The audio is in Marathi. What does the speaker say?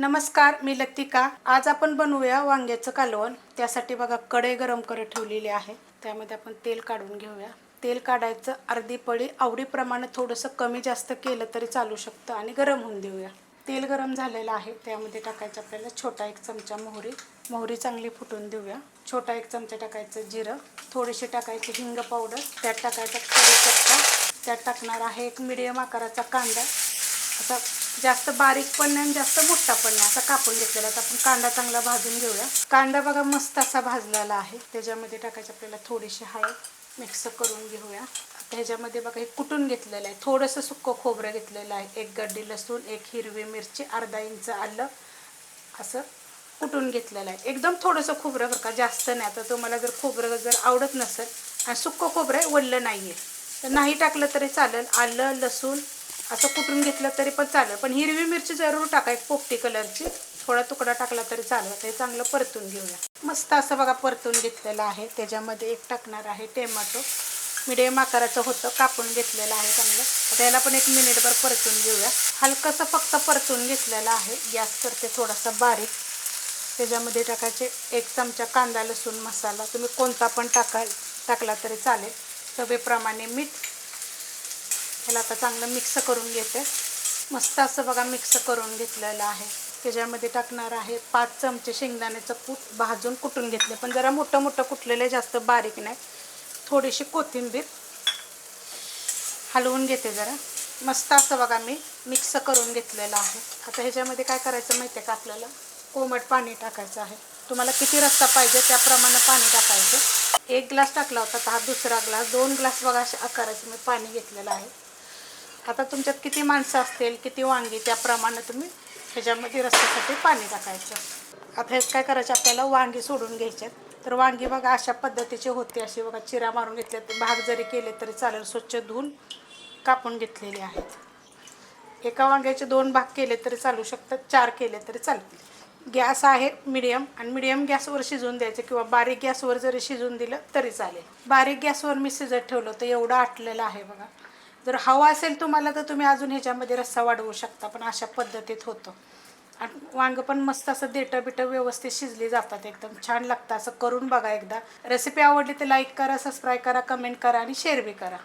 नमस्कार मी लतिका. आज आपण बनवूया वांग्याचं कालवण. त्यासाठी बघा कढई गरम करत ठेवलेली आहे. त्यामध्ये आपण तेल काढून घेऊया. तेल काढायचं अर्धी पळी आवडीप्रमाणे थोडंसं कमी जास्त केलं तरी चालू शकतं आणि गरम होऊन देऊया. तेल गरम झालेलं आहे. त्यामध्ये टाकायचं आपल्याला छोटा एक चमचा मोहरी. मोहरी चांगली फुटून देऊया. छोटा एक चमचा टाकायचं जिरं. थोडीशी टाकायची हिंग पावडर. त्यात टाकायचा कढीपत्ता. त्यात टाकणार आहे एक मिडियम आकाराचा कांदा. असा जास्त बारीक पण नाही आणि जास्त मोठा पण नाही. असा कापून घेतलेला तर आपण कांदा चांगला भाजून घेऊया. कांदा बघा मस्त असा भाजलेला आहे. त्याच्यामध्ये टाकायची आपल्याला थोडीशी हळद मिक्स करून घेऊया. आता ह्याच्यामध्ये बघा हे कुटून घेतलेलं आहे. थोडंसं सुक्कं खोबरं घेतलेलं आहे. एक गड्डी लसूण एक हिरवी मिरची अर्धा इंच आलं असं कुटून घेतलेलं आहे. एकदम थोडंसं खोबरं बरं का जास्त नाही. आता तुम्हाला जर खोबरं जर आवडत नसेल आणि सुक्कं खोबरं वल्लं नाही आहे तर नाही टाकलं तरी चालेल. आलं लसूण असं कुटून घेतलं तरी पण चालेल. पण हिरवी मिरची जरूर टाका एक पोपटी कलरची. थोडा तुकडा टाकला तरी चालेल. ते चांगलं परतून घेऊया. मस्त असं बघा परतून घेतलेलं आहे. त्याच्यामध्ये एक टाकणार आहे टोमॅटो. मिडियम आकाराचं होतं कापून घेतलेलं आहे चांगलं. आता याला पण एक मिनिटभर परतून घेऊया. हलकंसं फक्त परतून घेतलेलं आहे. गॅस करते थोडासा बारीक. त्याच्यामध्ये टाकायचे एक चमचा कांदा लसूण मसाला. तुम्ही कोणता पण टाका टाकला तरी चालेल. चवेप्रमाणे मीठ ह्याला आता चांगलं मिक्स करून घेते. मस्त असं बघा मिक्स करून घेतलेलं आहे. त्याच्यामध्ये टाकणार आहे पाच चमचे शेंगदाण्याचं कूट भाजून कुटून घेतले. पण जरा मोठं मोठं कुटलेलं आहे जास्त बारीक नाही. थोडीशी कोथिंबीर हलवून घेते जरा. मस्त असं बघा मी मिक्स करून घेतलेलं आहे. आता ह्याच्यामध्ये काय करायचं माहिती आहे का आपल्याला? कोमट पाणी टाकायचं आहे. तुम्हाला किती रस्ता पाहिजे त्याप्रमाणे पाणी टाकायचं. एक ग्लास टाकला होता तर हा दुसरा ग्लास दोन ग्लास बघा अशा आकाराचं मी पाणी घेतलेलं आहे. आता तुमच्यात किती माणसं असतील किती वांगी त्याप्रमाणे तुम्ही ह्याच्यामध्ये रस्त्यासाठी पाणी टाकायचं. आता हेच काय करायचं आपल्याला वांगी सोडून घ्यायच्यात. तर वांगी बघा अशा पद्धतीची होते. अशी बघा चिरा मारून घेतल्यात. भाग जरी केले तरी चालेल. स्वच्छ धुवून कापून घेतलेले आहेत. एका वांग्याचे दोन भाग केले तरी चालू शकतात चार केले तरी चालतील. गॅस आहे मिडियम आणि मिडियम गॅसवर शिजवून द्यायचं किंवा बारीक गॅसवर जरी शिजवून दिलं तरी चालेल. बारीक गॅसवर मी शिजत ठेवलं तर एवढं आटलेलं आहे बघा. जर हवा असेल तुम्हाला तर तुम्ही अजून ह्याच्यामध्ये रस्सा वाढवू शकता पण अशा पद्धतीत होतं. आणि वांगं पण मस्त असं देठं बिटं व्यवस्थित शिजली जातात एकदम छान लागतं. असं करून बघा एकदा. रेसिपी आवडली तर लाईक करा सबस्क्राईब करा कमेंट करा आणि शेअर बी करा.